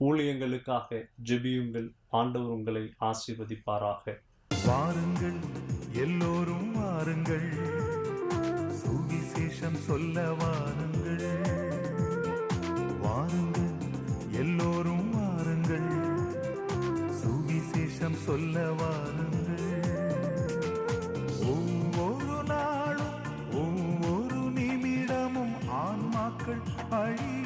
ஊழியங்களுக்காக ஜெபியுங்கள். ஆண்டவர் உங்களை ஆசீர்வதிப்பாராக. வாருங்கள் எல்லோரும் வாருங்கள். சுவிசேஷம் சொல்ல வாருங்கள். வாருங்கள் எல்லோரும் வாருங்கள். சுவிசேஷம் சொல்ல வாருங்கள். ஒவ்வொரு நாளும் ஒவ்வொரு நிமிடமும் ஆன்மாக்கள் அழி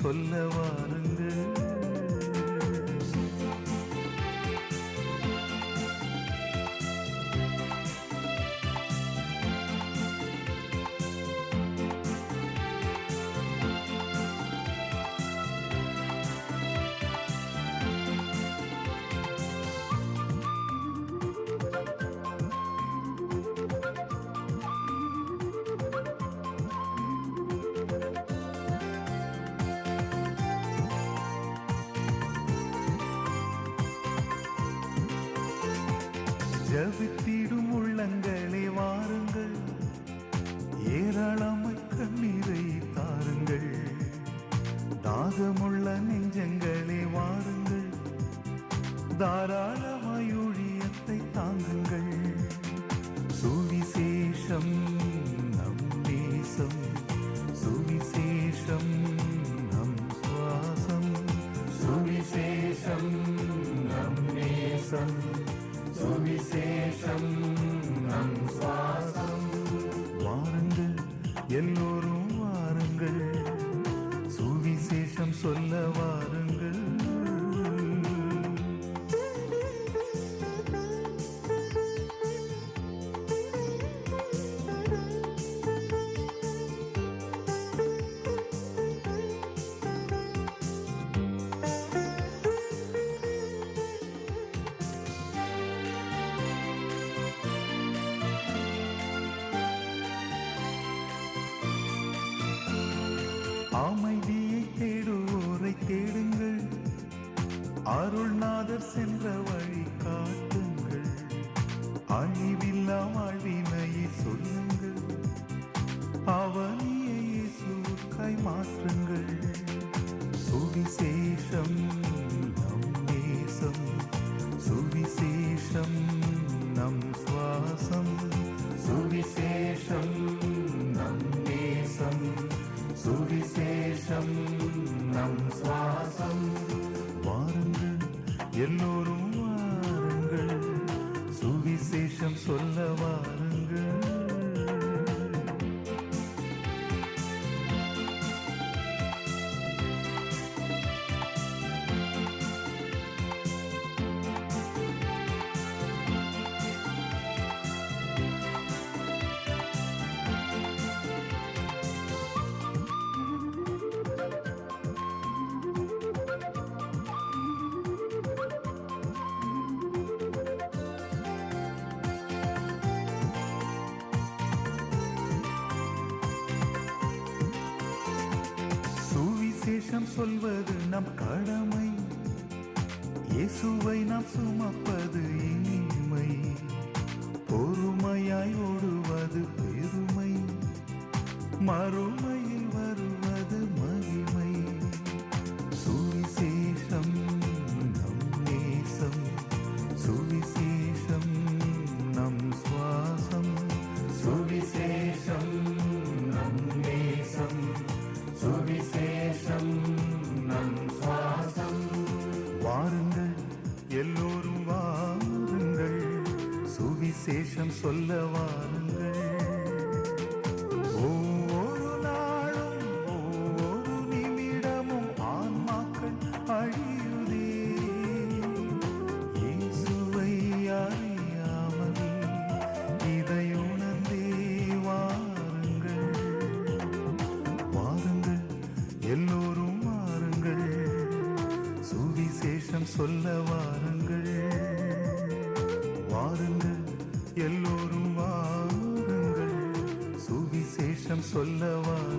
சொல்லவா? ஜபித்திடும் எல்லோரும் சொல்வது நம் கடமை. இயேசுவை நாம் சுமப்பது இனிமை. பொறுமையாய் ஓடுவது பெருமை. மறு சொல்ல வாருங்கள். வாருங்கள் எல்லோரும் வாருங்கள். சுவிசேஷம் சொல்ல வாருங்கள்.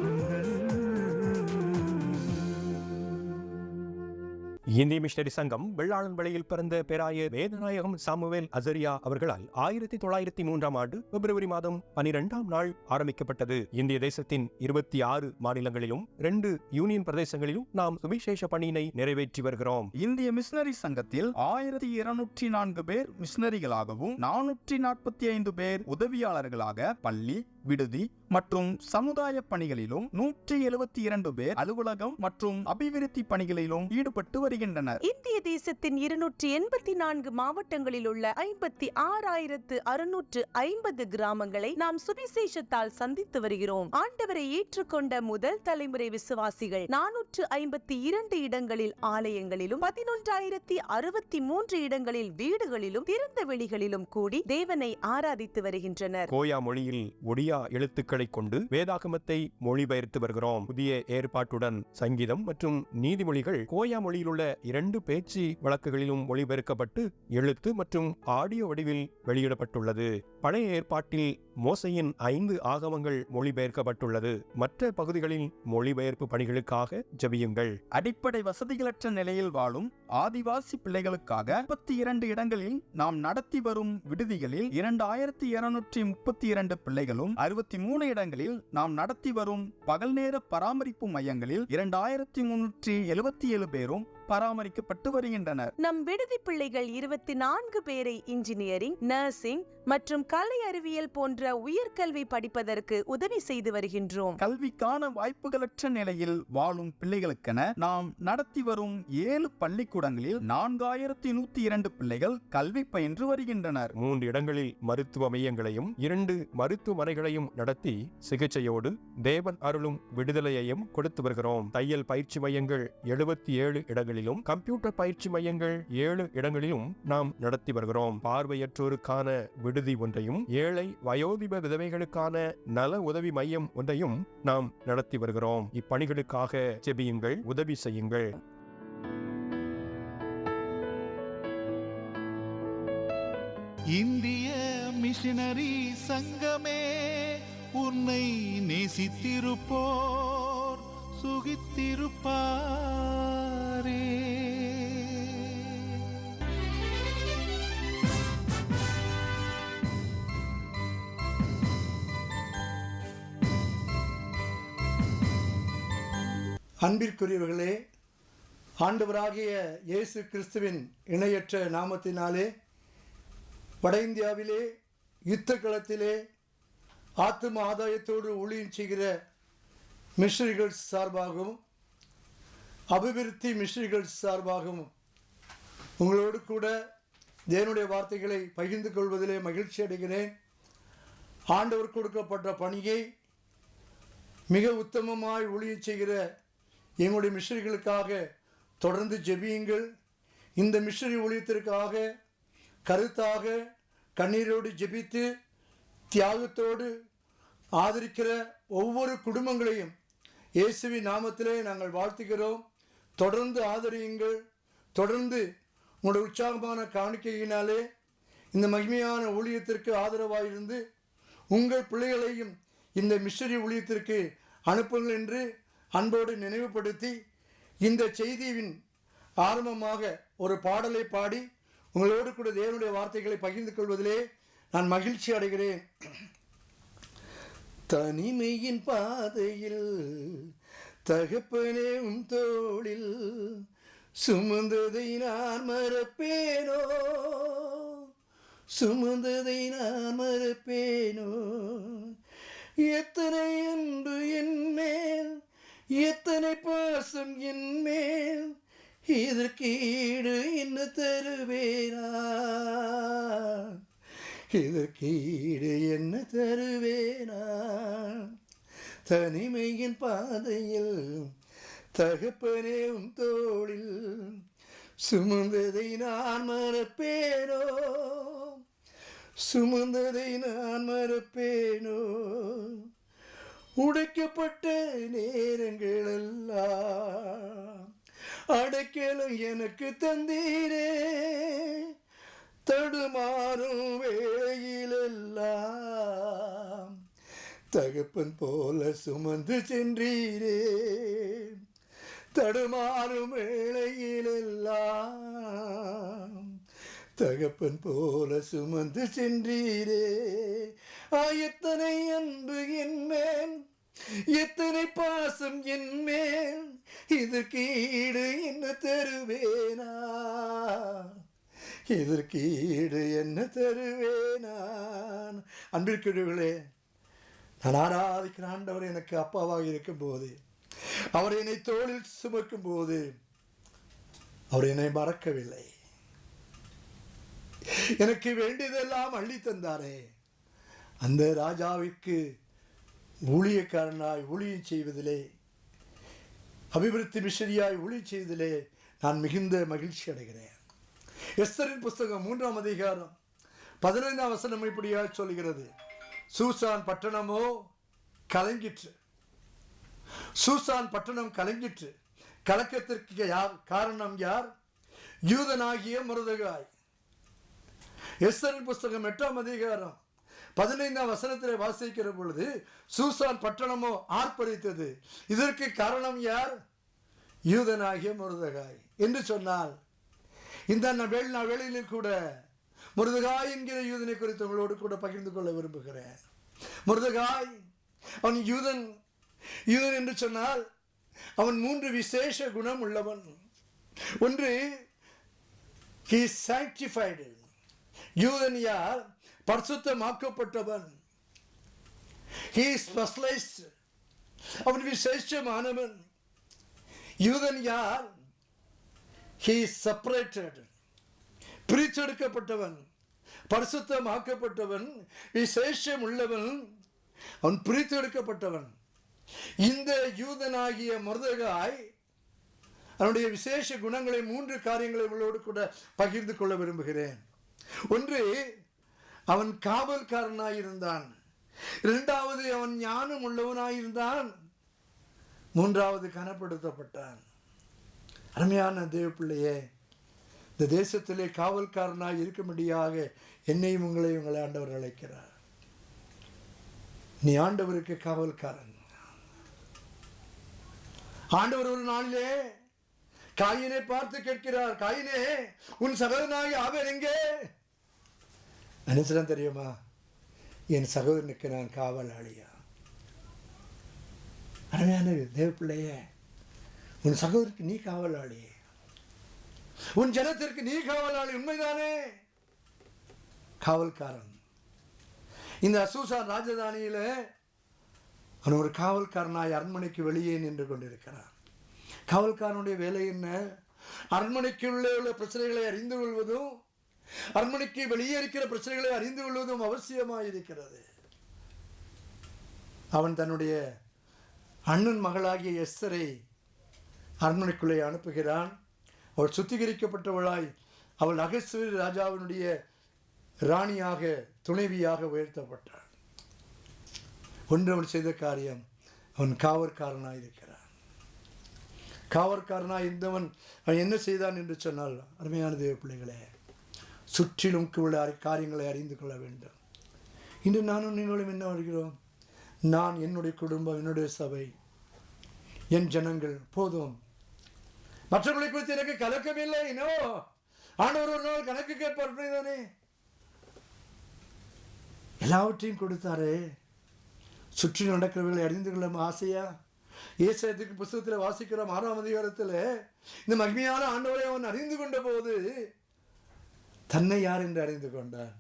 இந்திய மிஷனரி சங்கம் வெள்ளாளன் வழியில் பிறந்த பேராய வேதநாயகம் சாமுவேல் அசரியா அவர்களால் ஆயிரத்தி தொள்ளாயிரத்தி மூன்றாம் ஆண்டு பிப்ரவரி மாதம் பனிரெண்டாம் நாள் ஆரம்பிக்கப்பட்டது. இந்திய தேசத்தின் இருபத்தி ஆறு மாநிலங்களிலும் ரெண்டு யூனியன் பிரதேசங்களிலும் நாம் சுவிசேஷ பணியினை நிறைவேற்றி வருகிறோம். இந்திய மிஷனரி சங்கத்தில் ஆயிரத்தி இருநூற்றி நான்கு பேர் மிஷனரிகளாகவும் நானூற்றி நாற்பத்தி ஐந்து பேர் உதவியாளர்களாக பள்ளி விடுதி மற்றும் சமுதாய பணிகளிலும் நூற்றி எழுபத்தி இரண்டு பேர் அலுவலகம் மற்றும் அபிவிருத்தி பணிகளிலும் ஈடுபட்டு வருகின்றனர். இந்திய தேசத்தின் இருநூற்றி எண்பத்தி நான்கு மாவட்டங்களில் உள்ள ஐம்பத்தி ஆறாயிரத்து அறுநூற்று ஐம்பது கிராமங்களை நாம் சுவிசேஷத்தால் சந்தித்து வருகிறோம். ஆண்டவரை ஏற்றுக்கொண்ட முதல் தலைமுறை விசுவாசிகள் நானூற்று ஐம்பத்தி இரண்டு இடங்களில் ஆலயங்களிலும் பதினொன்றாயிரத்தி அறுபத்தி மூன்று இடங்களில் வீடுகளிலும் திறந்த வெளிகளிலும் கூடி தேவனை ஆராதித்து வருகின்றனர். கோயா மொழியில் ஒடியா எழுத்துக்களை கொண்டு வேதாகமத்தை மொழிபெயர்த்து வருகிறோம். புதிய ஏற்பாட்டுடன் சங்கீதம் மற்றும் நீதிமொழிகள் கோயா மொழியிலுள்ள இரண்டு பேச்சு வழக்குகளிலும் மொழிபெயர்க்கப்பட்டு எழுத்து மற்றும் ஆடியோ வடிவில் வெளியிடப்பட்டுள்ளது. பழைய ஏற்பாட்டில் மோசையின் ஐந்து ஆகமங்கள் மொழிபெயர்க்கப்பட்டுள்ளது. மற்ற பகுதிகளில் மொழிபெயர்ப்பு பணிகளுக்காக ஜெபியுங்கள். அடிப்படை வசதிகளற்ற நிலையில் வாழும் ஆதிவாசி பிள்ளைகளுக்காக முப்பத்தி இரண்டு இடங்களில் நாம் நடத்தி வரும் விடுதிகளில் இரண்டாயிரத்தி இருநூற்றி முப்பத்தி இரண்டு பிள்ளைகளும் அறுபத்தி மூணு இடங்களில் நாம் நடத்தி வரும் பகல் நேர பராமரிப்பு மையங்களில் இரண்டாயிரத்தி முன்னூற்றி எழுபத்தி ஏழு பேரும் பராமரிக்கப்பட்டு வருகின்றனர். நம் விடுதி பிள்ளைகள் இருபத்தி நான்கு பேரை இன்ஜினியரிங் நர்சிங் மற்றும் கலை அறிவியல் போன்ற உயர்கல்வி படிப்பதற்கு உதவி செய்து வருகின்றோம். கல்விக்கான வாய்ப்புகளற்ற நிலையில் வாழும் பிள்ளைகளுக்கென நாம் நடத்தி வரும் ஏழு பள்ளிக்கூடங்களில் நான்காயிரத்தி நூத்தி இரண்டு பிள்ளைகள் கல்வி பயின்று வருகின்றனர். மூன்று இடங்களில் மருத்துவ மையங்களையும் இரண்டு மருத்துவமனைகளையும் நடத்தி சிகிச்சையோடு தேவன் அருளும் விடுதலையையும் கொடுத்து வருகிறோம். தையல் பயிற்சி மையங்கள் எழுபத்தி ஏழு இடங்களிலும் கம்ப்யூட்டர் பயிற்சி மையங்கள் ஏழு இடங்களிலும் நாம் நடத்தி வருகிறோம். பார்வையற்றோருக்கான விடுதி ஒன்றையும் ஏழை வயோதிப விதவைகளுக்கான நல உதவி மையம் ஒன்றையும் நாம் நடத்தி வருகிறோம். இப்பணிகளுக்காக செபியுங்கள் உதவி செய்யுங்கள். இந்திய மிஷினரி சங்கமே உன்னை நேசித்திருப்போர் சுகித்திருப்பார். அன்பிற்குரியவர்களே ஆண்டவராகிய இயேசு கிறிஸ்துவின் இணையற்ற நாமத்தினாலே வட இந்தியாவிலே யுத்த களத்திலே ஆத்தும ஆதாயத்தோடு ஊழியம் செய்கிற மிஷிரிகள் சார்பாகவும் அபிவிருத்தி மிஷரிகள் சார்பாகவும் உங்களோடு கூட தேவனுடைய வார்த்தைகளை பகிர்ந்து கொள்வதிலே மகிழ்ச்சி அடைகிறேன். ஆண்டவர் கொடுக்கப்பட்ட பணியை மிக உத்தமமாய் ஊழியம் செய்கிற எங்களுடைய மிஷரிகளுக்காக தொடர்ந்து ஜெபியுங்கள். இந்த மிஷரி ஊழியத்திற்காக கருத்தாக கண்ணீரோடு ஜெபித்து தியாகத்தோடு ஆதரிக்கிற ஒவ்வொரு குடும்பங்களையும் இயேசுவி நாமத்திலே நாங்கள் வாழ்த்துகிறோம். தொடர்ந்து ஆதரியுங்கள். தொடர்ந்து உங்களுடைய உற்சாகமான காணிக்கையினாலே இந்த மகிமையான ஊழியத்திற்கு ஆதரவாயிருந்து உங்கள் பிள்ளைகளையும் இந்த மிஷரி ஊழியத்திற்கு அனுப்புங்கள் என்று அன்போடு நினைவுபடுத்தி இந்த செய்தியின் ஆரம்பமாக ஒரு பாடலை பாடி உங்களோடு கூட தேவனுடைய வார்த்தைகளை பகிர்ந்து கொள்வதிலே நான் மகிழ்ச்சி அடைகிறேன். தனிமையின் பாதையில் தகப்பனே உன் தோளில் சுமந்ததை நான் மறப்பேனோ? சுமந்ததை நான் மறப்பேனோ? எத்தனை என்று என் மேல் எத்தனை பாசம் என்மேல் இதற்கு ஈடு என்ன தருவேனா? இதற்கு ஈடு என்ன தருவேனா? தனிமையின் பாதையில் தகப்பனே உன் தோளில் சுமந்ததை நான் மறப்பேனோ? சுமந்ததை நான் மறப்பேனோ? உடைக்கப்பட்ட நேரங்கள் எல்லாம் அடைக்கலம் எனக்கு தந்தீரே. தடுமாறும் வேளையிலெல்லாம் தகப்பன் போல சுமந்து சென்றீரே. தடுமாறும் வேளையிலெல்லாம் தகப்பன் போல சுமந்து சென்றீரே. ஆயத்தனை அன்பு என் எத்தனை பாசம் என் மேல்? இதற்கு ஈடு என்ன தருவேனா? இதற்கு ஈடு என்ன தருவேனான் அன்பிற்குரியவர்களே நான் ஆராதிக்கிற ஆண்டவர் எனக்கு அப்பாவாக இருக்கும்போது அவர் என்னை தோளில் சுமக்கும் போது அவர் என்னை மறக்கவில்லை. எனக்கு வேண்டியதெல்லாம் அள்ளி தந்தாரே அந்த ராஜாவிற்கு ஊழியக்காரனாய் ஊழியம் செய்வதிலே அபிவிருத்தி மிஷனியாய் ஊழியம் செய்வதிலே நான் மிகுந்த மகிழ்ச்சி அடைகிறேன். எஸ்தரின் புஸ்தகம் மூன்றாம் அதிகாரம் பதினைந்தாம் வசனம் இப்படியாக சொல்கிறது. சூசான் பட்டணமோ கலங்கிற்று. சூசான் பட்டணம் கலங்கிற்று. கலக்கத்திற்கு யார் காரணம் யார்? யூதனாகிய மருதகாய். எஸ்தரின் புஸ்தகம் எட்டாம் அதிகாரம் பதினைந்தாம் வசனத்தில் வாசிக்கிற பொழுது சூசான் பட்டணமோ ஆர்ப்பரித்தது. இதற்கு காரணம் யார்? யூதனாகிய முருதகாய். என்று சொன்னால் இந்த வேள் நான் வேளையிலும் கூட முருதகாய் என்கிற யூதனை குறித்து உங்களோடு கூட பகிர்ந்து கொள்ள விரும்புகிறேன். முருதகாய் அவன் யூதன். யூதன் என்று சொன்னால் அவன் மூன்று விசேஷ குணம் உள்ளவன். ஒன்று ஹீ is யூதன் யார்? பரிசுத்தமாக்கப்பட்டவன். ஆக்கப்பட்டவன் is அவன் விசேஷமானவன். யூதன் யார்? He separated separated. பிரிச்செடுக்கப்பட்டவன் பரிசுத்தமாக்கப்பட்டவன். விசேஷம் உள்ளவன் அவன் பிரித்தெடுக்கப்பட்டவன். இந்த யூதனாகிய மருதகாய் அவனுடைய விசேஷ குணங்களை மூன்று காரியங்களை உள்ளோடு கூட பகிர்ந்து கொள்ள விரும்புகிறேன். ஒன்று அவன் காவல்காரனாயிருந்தான். இரண்டாவது அவன் ஞானம் உள்ளவனாயிருந்தான். மூன்றாவது கனப்படுத்தப்பட்டான். அருமையான தேவ பிள்ளையே இந்த தேசத்திலே காவல்காரனாய் இருக்கும்படியாக என்னையும் உங்களை உங்களை ஆண்டவர் அழைக்கிறார். நீ ஆண்டவருக்கு காவல்காரன். ஆண்டவர் ஒரு நாளிலே காயினை பார்த்து கேட்கிறார் காயினே உன் சகோதரனாகி அவர் எங்கே? நினைச்சுதான் தெரியுமா? என் சகோதரனுக்கு நான் காவலாளியா? அருமையான தேவ பிள்ளையே உன் சகோதரருக்கு நீ காவலாளி. உன் ஜனத்திற்கு நீ காவலாளி உண்மைதானே? காவல்காரன். இந்த அசூசான் ராஜதானியில் அவன் ஒரு காவல்காரனாய் அரண்மனைக்கு வெளியே நின்று கொண்டிருக்கிறான். காவல்காரனுடைய வேலை என்ன? அரண்மனைக்குள்ளே உள்ள பிரச்சனைகளை அறிந்து கொள்வதும் அரண்மனைக்கு வெளியே இருக்கிற பிரச்சனைகளை அறிந்து கொள்வதும் அவசியமாக இருக்கிறது அவன் தன்னுடைய அண்ணன் மகளாகிய எஸ்தரை அரண்மனைக்குள்ளே அனுப்புகிறான். அவள் சுத்திகரிக்கப்பட்டவளாய் அவள் அகஸ்வரி ராஜாவினுடைய ராணியாக துணைவியாக உயர்த்தப்பட்டாள். ஒன்று அவன் செய்த காரியம் அவன் காவற்காரனாக இருக்கிறான் காவற்காரனாக இருந்தவன் அவன் என்ன செய்தான் என்று சொன்னால் அருமையான தேவ பிள்ளைகளே சுற்றிலும் உள்ள அறி- காரியங்களை அறிந்து கொள்ள வேண்டும். இன்று நானும் நீங்களும் என்ன வருகிறோம்? நான் என்னுடைய குடும்பம் என்னுடைய சபை என் ஜனங்கள் போதும். மற்றவர்களை குறித்து எனக்கு கலக்கமில்லை நோ ஆண்டவர் ஒரு நாள் கணக்கு கேட்பார் தானே எல்லாவற்றையும் கொடுத்தாரே. சுற்றி நடக்கிறவர்களை அறிந்து கொள்ள ஆசையா? ஏசாயத்துக்கு புஸ்தகத்தில் வாசிக்கிறோம் ஆறாம் அதிகாரத்தில். இந்த மகிமையான ஆண்டவரை அவன் அறிந்து கொண்ட போது தன்னை யார் என்று அறிந்து கொண்டான்.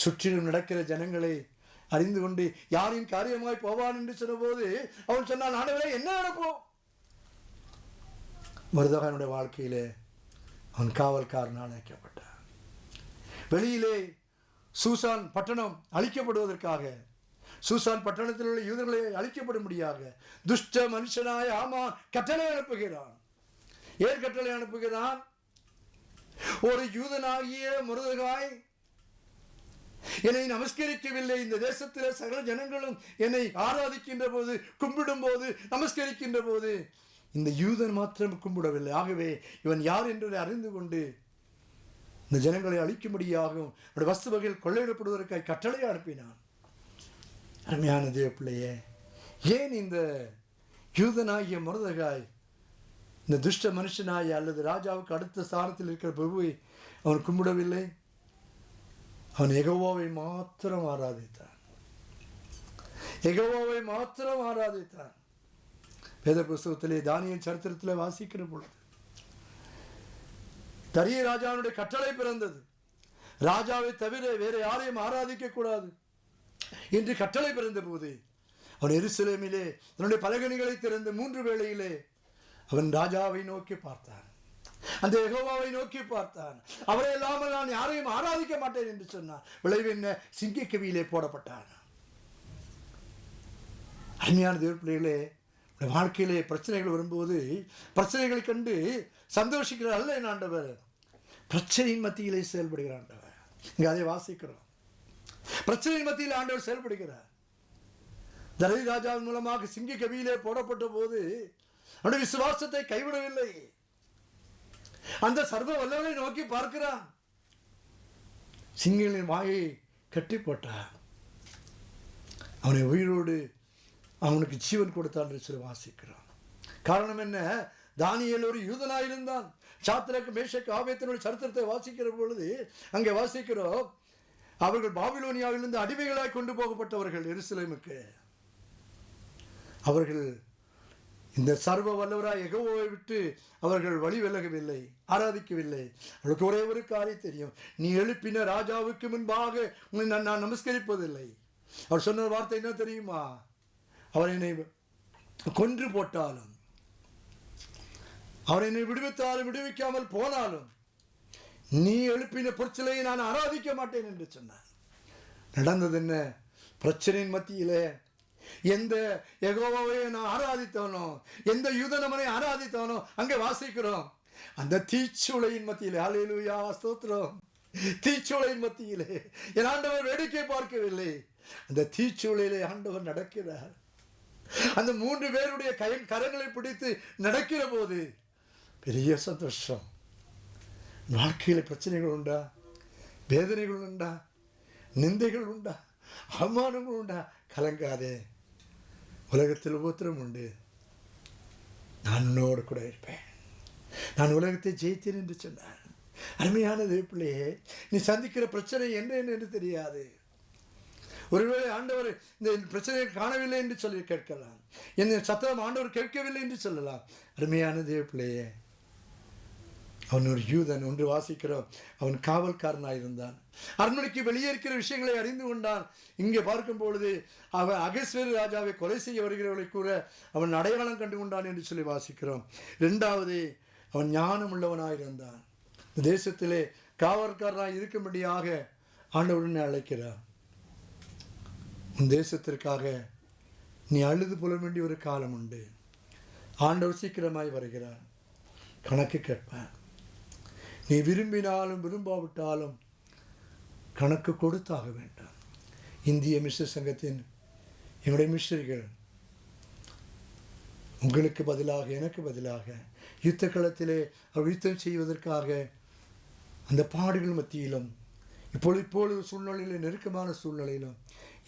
சுற்றிலும் நடக்கிற ஜனங்களை அறிந்து கொண்டு யாரின் காரியமாய் போவான் என்று சொன்னபோது அவன் சொன்னான் ஆண்டவரே என்ன நடப்போம் மருதகனுடைய வாழ்க்கையிலே அவன் காவல்காரனால் அழைக்கப்பட்டான் வெளியிலே சூசான் பட்டணம் அழிக்கப்படுவதற்காக சூசான் பட்டணத்தில் உள்ள யூதர்களை அழிக்கப்படும்படியாக துஷ்ட மனுஷனாய் ஆமா கட்டளை அனுப்புகிறான். ஏன் கட்டளை அனுப்புகிறான். ஒரு யூதனாகிய முருதகாய் என்னை நமஸ்கரிக்கவில்லை. இந்த தேசத்தில் சகல ஜனங்களும் என்னை ஆராதிக்கின்ற போது கும்பிடும் போது நமஸ்கரிக்கின்ற போது இந்த யூதன் மாத்திரம் கும்பிடவில்லை. ஆகவே இவன் யார் என்று அறிந்து கொண்டு இந்த ஜனங்களை அழிக்கும்படியாகவும் அவருடைய வஸ்து வகையில் கொள்ளையிடப்படுவதற்காக கட்டளை அனுப்பினான். அருமையான தேவ பிள்ளையே ஏன் இந்த யூதனாகிய மருதகாய் இந்த துஷ்ட மனுஷனாய் அல்லது ராஜாவுக்கு அடுத்த ஸ்தானத்தில் இருக்கிற பிரபுவை அவன் கும்பிடவில்லை. அவன் எகோவாவை மாத்திரம் ஆராதித்தான். எகவோவை மாத்திரம் ஆராதித்தான். வேத புஸ்தகத்திலே தானிய சரித்திரத்தில் வாசிக்கிற பொழுது தரிய ராஜாவுடைய கட்டளை பிறந்தது. ராஜாவை தவிர வேற யாரையும் ஆராதிக்க கூடாது என்று கட்டளை பிறந்த போது அவன் எருசலேமிலே தன்னுடைய பலகணிகளை திறந்து மூன்று வேளையிலே அவன் ராஜாவை நோக்கி பார்த்தான். அந்த யகோவாவை நோக்கி பார்த்தான். அவரை இல்லாமல் நான் யாரையும் ஆராதிக்க மாட்டேன் என்று சொன்னான். விளைவு என்ன? சிங்க கவியிலே போடப்பட்டான். அருமையான தேவ பிள்ளைகளே வாழ்க்கையிலே பிரச்சனைகள் வரும்போது பிரச்சனைகளை கண்டு சந்தோஷிக்கிற அல்ல என் ஆண்டவர். பிரச்சனையின் மத்தியிலே செயல்படுகிற ஆண்டவர். இங்கே அதை வாசிக்கிறோம். பிரச்சனையின் மத்தியில் ஆண்டவர் செயல்படுகிறார். தரதி ராஜாவின் மூலமாக சிங்க கவியிலே போடப்பட்ட போது அவனுடைய விசுவாசத்தை கைவிடவில்லை. அந்த சர்வ வல்லவனை நோக்கி பார்க்கிறான். சிங்கங்களின் வாயை கட்டி போட்டான். அவனை உயிரோடு அவனுக்கு ஜீவன் கொடுத்தான் என்று சொல்லி வாசிக்கிறான். காரணம் என்ன? தானியல் ஒரு யூதனாயிருந்தான். சாத்திரக்கு மேஷக்கு ஆபத்தினுடைய சரித்திரத்தை வாசிக்கிற பொழுது அங்கே வாசிக்கிறோம் அவர்கள் பாபிலோனியாவிலிருந்து அடிமைகளாய் கொண்டு போகப்பட்டவர்கள் எருசலேமுக்கு. அவர்கள் இந்த சர்வ வல்லவராய் எகவோவை விட்டு அவர்கள் வழி விலகவில்லை ஆராதிக்கவில்லை. அவளுக்கு ஒரே ஒரு காரியம் தெரியும். நீ எழுப்பின ராஜாவுக்கு முன்பாக உன்னை நான் நான் நமஸ்கரிப்பதில்லை. அவர் சொன்ன வார்த்தை என்ன தெரியுமா? அவர் என்னை கொன்று போட்டாலும் அவர் என்னை விடுவித்தாலும் விடுவிக்காமல் போனாலும் நீ எழுப்பின பொற்சிலையை நான் ஆராதிக்க மாட்டேன் என்று சொன்னார். நடந்தது என்ன? பிரச்சனையின் மத்தியிலே எந்த எகோவாவை நான் ஆராதித்தவனோ எந்த யூதனமனை ஆராதித்தவனோ அங்கே வாசிக்கிறோம். அந்த தீச்சுளையின் மத்தியிலே அலையிலுயா ஸ்தோத்திரம். தீச்சுளையின் மத்தியிலே என் ஆண்டவர் வேடிக்கை பார்க்கவில்லை. அந்த தீச்சுளையிலே ஆண்டவர் நடக்கிறார். அந்த மூன்று பேருடைய கை கரங்களை பிடித்து நடக்கிற போது பெரிய சந்தோஷம். வாழ்க்கையில் பிரச்சனைகள் உண்டா? வேதனைகள் உண்டா? நிந்தைகள் உண்டா? அவமானங்கள் உண்டா? கலங்காதே. உலகத்தில் உபத்திரம் உண்டு. நான் உன்னோடு கூட இருப்பேன். நான் உலகத்தை ஜெயித்தேன் என்று சொன்னார். அருமையான பிள்ளையே நீ சந்திக்கிற பிரச்சனை என்ன என்று தெரியாது. ஒருவேளை ஆண்டவர் இந்த பிரச்சனையை காணவில்லை என்று சொல்லி கேட்கலாம். இந்த சத்தம் ஆண்டவர் கேட்கவில்லை என்று சொல்லலாம். அருமையான பிள்ளையே அவன் ஒரு யூதன் ஒன்று வாசிக்கிறோம். அவன் காவல்காரனாக இருந்தான் அரண்மனைக்கு வெளியே இருக்கிற விஷயங்களை அறிந்து கொண்டான். இங்கே பார்க்கும் பொழுது அவன் அகஸ்வரி ராஜாவை கொலை செய்ய வருகிறவர்களை கூற அவன் அடையாளம் கண்டு கொண்டான் என்று சொல்லி வாசிக்கிறோம். ரெண்டாவது அவன் ஞானம் உள்ளவனாக இருந்தான் தேசத்திலே காவல்காரனாக இருக்கும்படியாக ஆண்டவுடனே அழைக்கிறான் உன் தேசத்திற்காக நீ அழுது புல வேண்டிய ஒரு காலம் உண்டு. ஆண்டவர் சீக்கிரமாய் வருகிறார். கணக்கு கேட்பேன் நீ விரும்பினாலும் விரும்பாவிட்டாலும் கணக்கு கொடுத்தாக வேண்டும். இந்திய மிஸ்ர சங்கத்தின் என்னுடைய மிஸ்டர்கள் உங்களுக்கு பதிலாக எனக்கு பதிலாக யுத்த களத்திலே அவர் யுத்தம் செய்வதற்காக அந்த பாடுகள் மத்தியிலும் இப்பொழுது இப்பொழுது சூழ்நிலையில் நெருக்கமான சூழ்நிலையிலும்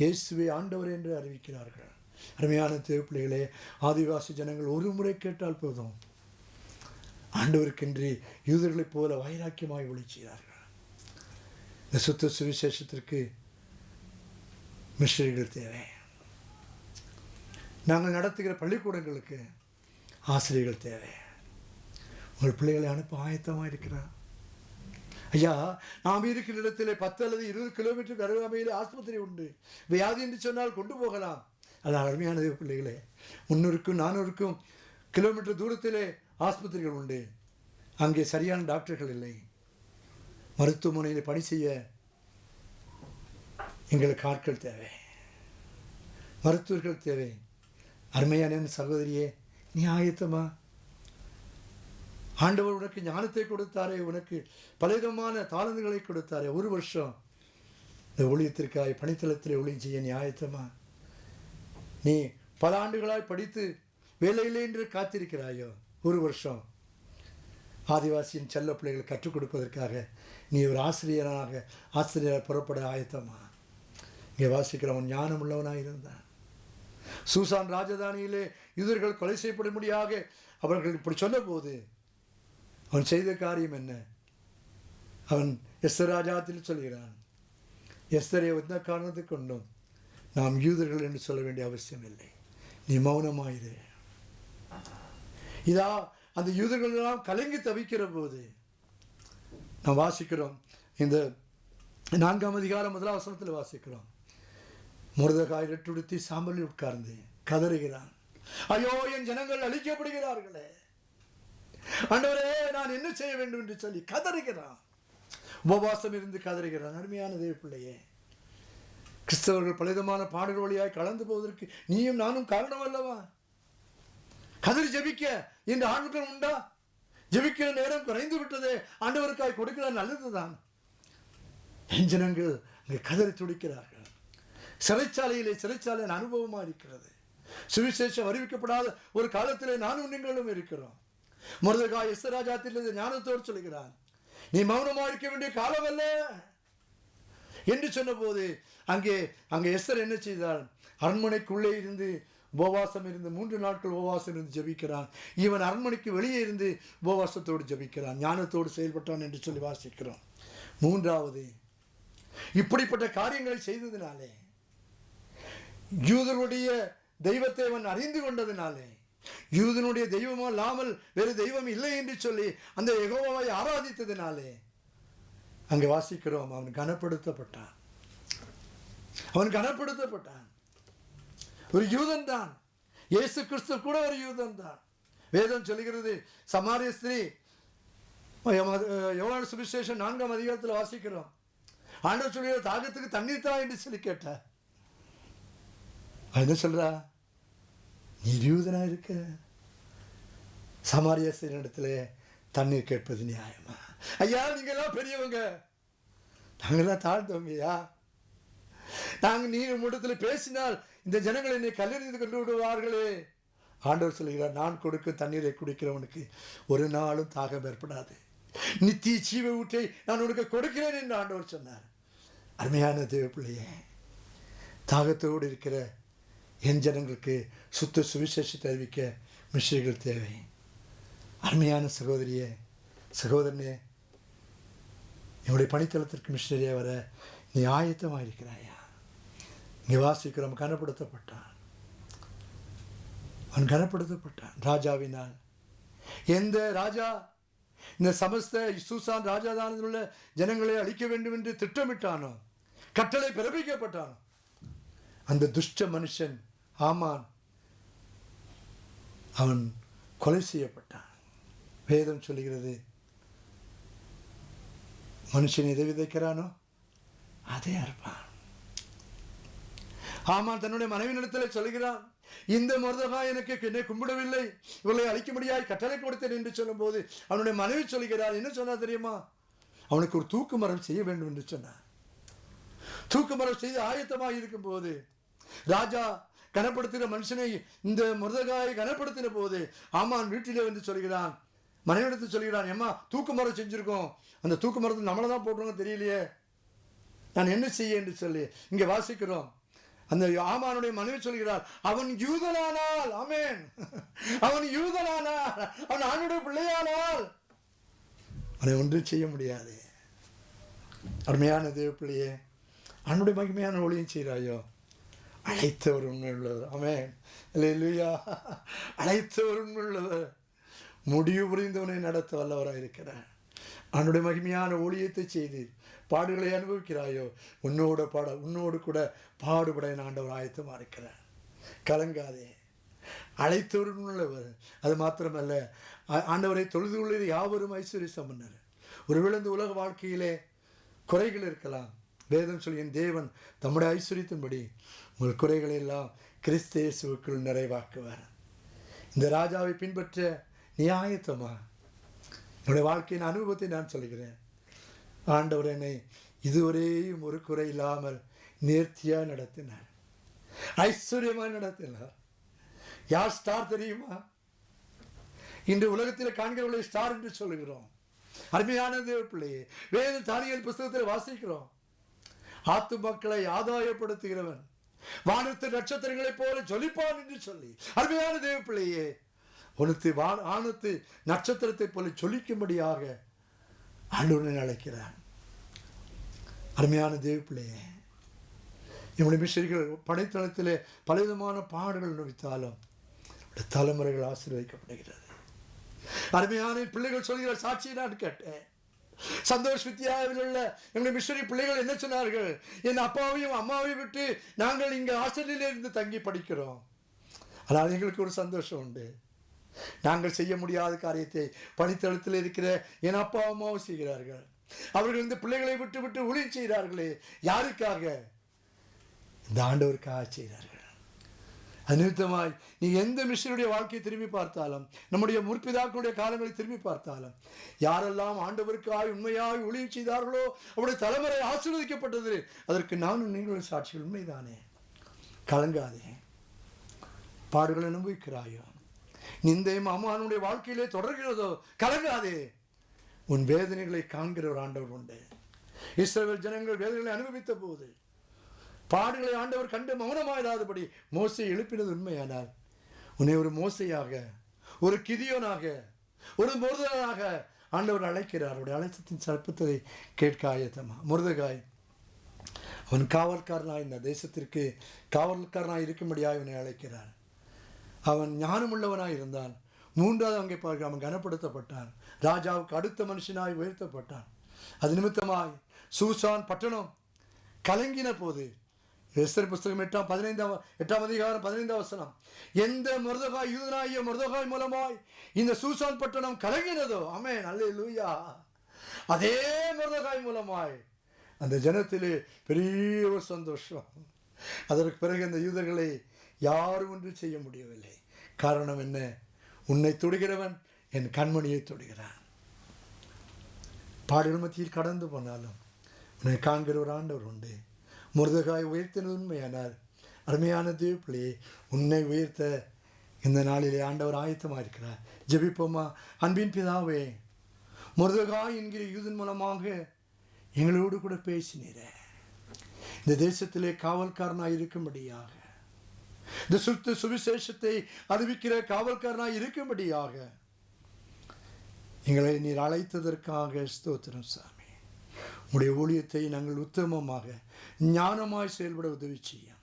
இயேசுவை ஆண்டவர் என்று அறிவிக்கிறார்கள். அருமையான தேவப்பிள்ளைகளே ஆதிவாசி ஜனங்கள் ஒரு முறை கேட்டால் போதும். ஆண்டவருக்கென்று யூதர்களைப் போல வைராக்கியமாய் ஒழிச்சார்கள் இந்த சுத்த சுவிசேஷத்திற்கு மிஷனரிகள் தேவை. நாங்கள் நடத்துகிற பள்ளிக்கூடங்களுக்கு ஆசிரியர்கள் தேவை. உங்கள் பிள்ளைகளை அனுப்ப ஆயத்தமாக இருக்கிறார். ஐயா நாம் இருக்கிற இடத்திலே பத்து அல்லது இருபது கிலோமீட்டர் அருகாமையில் ஆஸ்பத்திரி உண்டு. வியாதி என்று சொன்னால் கொண்டு போகலாம். அது அருமையானது பிள்ளைகளே. முன்னூறுக்கும் நானூறுக்கும் கிலோமீட்டர் தூரத்திலே ஆஸ்பத்திரிகள் உண்டு. அங்கே சரியான டாக்டர்கள் இல்லை. மருத்துவமனையில் பணி செய்ய எங்களுக்கு ஆட்கள் தேவை. மருத்துவர்கள் தேவை. அருமையான என் சகோதரியே நீ ஆயத்தமா? ஆண்டவர் உனக்கு ஞானத்தை கொடுத்தாரே உனக்கு பலவிதமான தாளந்துகளை கொடுத்தாரே. ஒரு வருஷம் இந்த ஊழியத்திற்காய் பணித்தளத்தில் ஊழியம் செய்ய நீ ஆயத்தமா? நீ பல ஆண்டுகளாய் படித்து வேலையில்லை என்று காத்திருக்கிறாயோ? ஒரு வருஷம் ஆதிவாசியின் செல்ல பிள்ளைகள் கற்றுக் கொடுப்பதற்காக நீ ஒரு ஆசிரியராக ஆசிரியராக புறப்பட ஆயத்தமா? இங்கே வாசிக்கிறவன் ஞானம் உள்ளவனாக இருந்தான். சூசான் ராஜதானியிலே யூதர்கள் கொலை செய்யப்படும்படியாக அவர்கள் இப்படி சொன்னபோது அவன் செய்த காரியம் என்ன? அவன் எஸ்தர் ராஜாத்தில் சொல்கிறான் எஸ்தரை எந்த காரணத்தை கொண்டும் நாம் யூதர்கள் என்று சொல்ல வேண்டிய அவசியம் இல்லை நீ மௌனமாயிரு. இதா அந்த யூதர்களெல்லாம் கலங்கி தவிக்கிற போது நாம் வாசிக்கிறோம். இந்த நான்காம் அதிகாரம் முதலாம் வசனத்தில் வாசிக்கிறோம். முருதகாய் ரெட்டுடுத்தி சாம்பலில் உட்கார்ந்து கதறுகிறான். ஐயோ என் ஜனங்கள் அழிக்கப்படுகிறார்களே. அண்டவரே நான் என்ன செய்ய வேண்டும் என்று சொல்லி கதறுகிறான். உபவாசம் இருந்து கதறுகிறான். அருமையான தேவ பிள்ளையே கிறிஸ்தவர்கள் பலவிதமான பாடல் வழியாய் கலந்து போவதற்கு நீயும் நானும் காரணம் அல்லவா? கதறி ஜெபிக்க இந்த ஆண்கள் உண்டா? ஜெபிக்கிற நேரம் குறைந்து விட்டதே. ஆண்டவருக்காய் கொடுக்கிற நல்லதுதான். எஞ்சினங்கள் ஜனங்கள் அங்கே கதறி துடிக்கிறார்கள். சிறைச்சாலையிலே சிறைச்சாலையின் அனுபவமாக இருக்கிறது. சுவிசேஷம் அறிவிக்கப்படாத ஒரு காலத்திலே நானும் நீங்களும் இருக்கிறோம். முருதகா எஸ்ராஜாத்தில் ஞானத்தோடு சொல்கிறான் நீ மௌனமா இருக்க வேண்டிய காலம் அல்ல? என்று சொன்னபோது அங்கே அங்கே எஸ்தர் என்ன செய்தார்? அரண்மனைக்குள்ளே இருந்து உபவாசம் இருந்து மூன்று நாட்கள் உபவாசம் இருந்து ஜெபிக்கிறான். இவன் அரண்மனைக்கு வெளியே இருந்து உபவாசத்தோடு ஜெபிக்கிறான். ஞானத்தோடு செயல்பட்டான் என்று சொல்லி வாசிக்கிறோம். மூன்றாவது இப்படிப்பட்ட காரியங்களை செய்ததினாலே யூதருடைய தெய்வத்தை அவன் அறிந்து கொண்டதினாலே யூதனுடைய தெய்வமோ இல்லாமல் வேறு தெய்வம் இல்லை என்று சொல்லி அந்த யெகோவாவை ஆராதித்ததினாலே அங்கே வாசிக்கிறோம் அவன் கனப்படுத்தப்பட்டான். அவன் கனப்படுத்தப்பட்டான். ஒரு யூதன் தான். இயேசு கிறிஸ்து கூட ஒரு யூதன் தான். வேதம் சொல்லுகிறது சமாரிய ஸ்திரீ எவ்வளவு சுவிசேஷம் நான்காம் அதிகாரத்தில் வாசிக்கிறோம். ஆண்டவர் சொல்லுகிற தாகத்துக்கு தண்ணீர் தா என்று சொல்லி கேட்டார். என்ன சொல்றா? நீ யூதனா இருக்க? சமாரிய இடத்துல தண்ணீர் கேட்பது நியாயமா? ஐயா நீங்கெல்லாம் பெரியவங்க. நாங்கெல்லாம் தாழ்ந்தவங்கய்யா நாங்கள் நீ உம்மிடத்தில் பேசினால் இந்த ஜனங்கள் என்னை கல்லெறிந்து கொண்டு விடுவார்களே. ஆண்டவர் சொல்கிறார் நான் கொடுக்கும் தண்ணீரை குடிக்கிறவனுக்கு ஒரு நாளும் தாகம் ஏற்படாது. நித்திய ஜீவ ஊற்றை நான் உனக்கு கொடுக்கிறேன் என்று ஆண்டவர் சொன்னார். அருமையான தேவ பிள்ளையே தாகத்தோடு இருக்கிற என் ஜனங்களுக்கு சுத்த சுவிசேஷத்தை அறிவிக்க மிஷிகள் தேவை. அருமையான சகோதரியே சகோதரனே என்னுடைய பணித்தளத்திற்கு மிஷினரியாக வர நீ ஆயத்தமாக இருக்கிறாயா இங்கே வாசிக்கிறோம் கனப்படுத்தப்பட்டான். அவன் கனப்படுத்தப்பட்டான். ராஜாவினால் எந்த ராஜா? இந்த சமஸ்த சூசான் ராஜாதானத்தில் உள்ள ஜனங்களை அழிக்க வேண்டும் என்று திட்டமிட்டானோ? கட்டளை பிறப்பிக்கப்பட்டானோ? அந்த துஷ்ட மனுஷன் ஆமான். அவன் கொலை செய்யப்பட்டான். வேதம் சொல்லுகிறது மனுஷன் எதை விதைக்கிறானோ அதே அறுப்பான். ஆமான் தன்னுடைய மனைவியிடத்தில் சொல்கிறான் இந்த மருதகா எனக்கு என்னை கும்பிடவில்லை. இவளை அழிக்கும்படியாய் கட்டளை கொடுத்தேன் என்று சொல்லும்போது அவனுடைய மனைவி சொல்கிறார் என்ன சொன்னா தெரியுமா? அவனுக்கு ஒரு தூக்கு மரம் செய்ய வேண்டும் என்று சொன்னார் தூக்கு மரம் செய்து ஆயத்தமாக இருக்கும்போது ராஜா கனப்படுத்துகிற மனுஷனை இந்த முருதகாயை கனப்படுத்தின போது ஆமான் வீட்டிலே வந்து சொல்கிறான் மனைவிடத்து சொல்கிறான் ஏம்மா தூக்கு மரம் செஞ்சிருக்கோம். அந்த தூக்கு மரத்தை நம்மளை தான் போட்டுருங்க தெரியலையே. நான் என்ன செய்ய? என்று சொல்லி இங்கே வாசிக்கிறோம். அந்த ஆமானுடைய மனைவி சொல்கிறார் அவன் யூதனானால் அமேன் அவன் யூதனானால் அவன் ஆணுடைய பிள்ளையானால். அதை ஒன்றும் செய்ய முடியாது. அருமையான தேவ பிள்ளையே அவனுடைய மகிமையான ஒளியும் செய்கிறாயோ? அழைத்தவர் உண்மையுள்ளவர் இல்லை இல்லையா அழைத்தவர் உண்மையுள்ளவர் முடிவு புரிந்தவனை நடத்த வல்லவராக இருக்கிறார் அவனுடைய மகிமையான ஊழியத்தை செய்து பாடுகளை அனுபவிக்கிறாயோ உன்னோட பாட உன்னோடு கூட பாடுபட என் ஆண்டவர் ஆயத்தமாக இருக்கிறேன். கலங்காதே. அழைத்தவர் உள்ளவர். அது மாத்திரமல்ல ஆண்டவரை தொழுது உள்ளது யாவரும் ஐஸ்வர்ய சம்பந்தர் ஒருவேளை இந்த உலக வாழ்க்கையிலே குறைகள் இருக்கலாம். வேதம் சொல்லி என் தேவன் தம்முடைய ஐஸ்வர்யத்தின்படி உங்கள் குறைகளை எல்லாம் கிறிஸ்து நிறைவாக்குவார். இந்த ராஜாவை பின்பற்ற நியாயத்தமா என்னுடைய வாழ்க்கையின் அனுபவத்தை நான் சொல்கிறேன். ஆண்டவர் என்னை இதுவரையும் ஒரு குறை இல்லாமல் நேர்த்தியாக நடத்தினார். ஐஸ்வர்யமாக நடத்தினார். யார் ஸ்டார் தெரியுமா? இன்று உலகத்தில் காண்கிறவர்களை ஸ்டார் என்று சொல்லுகிறோம். அருமையான தேவ பிள்ளையே வேத தானியல் புஸ்தகத்தில் வாசிக்கிறோம். ஆத்து மக்களை ஆதாயப்படுத்துகிறவன் வானத்து நட்சத்திரங்களைப் போல ஜொலிப்பான் என்று சொல்லி. அருமையான தேவ பிள்ளையே உனத்து வான் ஆணத்து நட்சத்திரத்தைப் போல ஜொலிக்கும்படியாக ஆண்டவனை அழைக்கிறான் அருமையான தேவ பிள்ளையே என்னுடைய மிஷர்கள் படைத்தளத்தில் பலவிதமான பாடுகள் நுழைத்தாலும் தலைமுறைகள் ஆசீர்வதிக்கப்படுகிறது. அருமையான பிள்ளைகள் சொல்கிற சாட்சியை நான் கேட்டேன். சந்தோஷ் வித்யாவில் உள்ள எங்களுடைய மிஷனரி பிள்ளைகள் என்ன சொன்னார்கள்? என் அப்பாவையும் அம்மாவையும் விட்டு நாங்கள் இங்கே ஹாஸ்டலில் இருந்து தங்கி படிக்கிறோம். ஆனால் எங்களுக்கு ஒரு சந்தோஷம் உண்டு. நாங்கள் செய்ய முடியாத காரியத்தை பணித்தளத்தில் இருக்கிற என் அப்பா அம்மாவும் செய்கிறார்கள். அவர்கள் இந்த பிள்ளைகளை விட்டு விட்டு ஒளி செய்கிறார்களே யாருக்காக? இந்த ஆண்டவருக்காக செய்கிறார்கள். அது நிமித்தமாய் நீ எந்த மிஷனுடைய வாழ்க்கையை திரும்பி பார்த்தாலும் நம்முடைய முற்பிதாக்களுடைய காலங்களை திரும்பி பார்த்தாலும் யாரெல்லாம் ஆண்டவருக்காய் உண்மையாய் ஒளி செய்தார்களோ அவருடைய தலைமுறை ஆசீர்வதிக்கப்பட்டது அதற்கு நானும் நீங்களும் சாட்சிகள். உண்மைதானே? கலங்காதே. பாடுகளை அனுபவிக்கிறாயோ நிந்தையும் அம்மானுடைய வாழ்க்கையிலே தொடர்கிறதோ? கலங்காதே. உன் வேதனைகளை காண்கிற ஒரு ஆண்டவர் உண்டு. இஸ்ரேல் ஜனங்கள் வேதனைகளை அனுபவித்த போது பாடுகளை ஆண்டவர் கண்டு மௌனமாயிடாதபடி மோசை எழுப்பினது உண்மையானால் உன்னை ஒரு மோசையாக ஒரு கிதியோனாக ஒரு முருதனாக ஆண்டவர் அழைக்கிறார். அவருடைய அழைத்தத்தின் சர்ப்பத்தை கேட்க ஆயத்தமா? முருதகாய் அவன் காவல்காரனாய் இந்த தேசத்திற்கு காவல்காரனாய் இருக்கும்படியாக இவனை அழைக்கிறார். அவன் ஞானமுள்ளவனாய் இருந்தான். மூன்றாவது அங்கே பார்க்க அவன் கனப்படுத்தப்பட்டான். ராஜாவுக்கு அடுத்த மனுஷனாய் உயர்த்தப்பட்டான். அது நிமித்தமாய் சூசான் பட்டணம் கலங்கின போது எஸ்தர் புஸ்தகம் எட்டாம் பதினைந்தாம் எட்டாம் அதிகாரம் பதினைந்தாம் வசனம் எந்த மருதகாய் யூதனாகிய மருதகாய் மூலமாய் இந்த சூசான் பட்டணம் கலங்கினதோ? அமே நல்ல லூயா அதே முருதகாய் மூலமாய் அந்த ஜனத்திலே பெரிய ஒரு சந்தோஷம். அதற்கு பிறகு அந்த யூதர்களை யாரும் ஒன்று செய்ய முடியவில்லை காரணம் என்ன? உன்னை தொடுகிறவன் என் கண்மணியை தொடுகிறான். பாடல் மத்தியில் கடந்து போனாலும் உன்னை காண்கிற ஒரு ஆண்டவர் உண்டு. முருதகாய் உயர்த்தினது உண்மையானார் அருமையான தேவப்பிள்ளையே உன்னை உயர்த்த இந்த நாளிலே ஆண்டவர் ஆயத்தமாக இருக்கிறார். ஜபிப்போமா? அன்பின் பிதாவே முருதகாய் என்கிற யூதன் மூலமாக எங்களோடு கூட பேசினீர. இந்த தேசத்திலே காவல்காரனாக இருக்கும்படியாக இந்த சுத்து சுவிசேஷத்தை அறிவிக்கிற காவல்காரனாய் இருக்கும்படியாக எங்களை நீர் அழைத்ததற்காக ஸ்தோத்திரம் சாமி. உடைய ஊழியத்தை நாங்கள் உத்தமமாக ஞானமாய் செயல்பட உதவி செய்யும்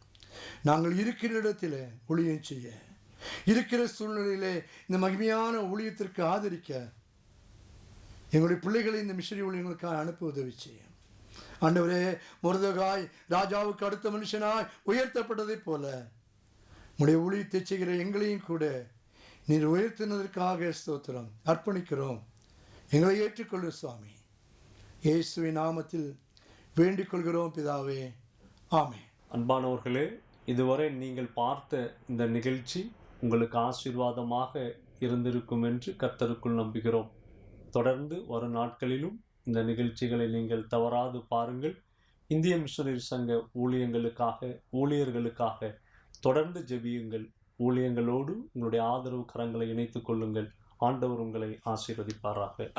நாங்கள் இருக்கிற இடத்துல ஊழியம் செய்ய இருக்கிற சூழ்நிலையிலே இந்த மகிமையான ஊழியத்திற்கு ஆதரிக்க எங்களுடைய பிள்ளைகளை இந்த மிஷினரி ஊழியங்களுக்காக அனுப்ப உதவி செய்யும் ஆண்டவரே முருதகாய் ராஜாவுக்கு அடுத்த மனுஷனாய் உயர்த்தப்பட்டதைப் போல உடைய ஊழியத்தை செய்கிற எங்களையும் கூட நீர் உயர்த்தினதற்காக ஸ்தோத்திரம். அர்ப்பணிக்கிறோம். எங்களை ஏற்றுக்கொள்ளு சுவாமி. இயேசுவின் நாமத்தில் வேண்டிக் கொள்கிறோம் பிதாவே. ஆமே அன்பானவர்களே இதுவரை நீங்கள் பார்த்த இந்த நிகழ்ச்சி உங்களுக்கு ஆசீர்வாதமாக இருந்திருக்கும் என்று கர்த்தருக்குள் நம்புகிறோம். தொடர்ந்து வரும் நாட்களிலும் இந்த நிகழ்ச்சிகளை நீங்கள் தவறாது பாருங்கள். இந்திய மிஷனரி சங்க ஊழியங்களுக்காக ஊழியர்களுக்காக தொடர்ந்து ஜெபியுங்கள். ஊழியங்களோடு உங்களுடைய ஆதரவு கரங்களை இணைத்துக் கொள்ளுங்கள். ஆண்டவர் உங்களை ஆசீர்வதிப்பாராக.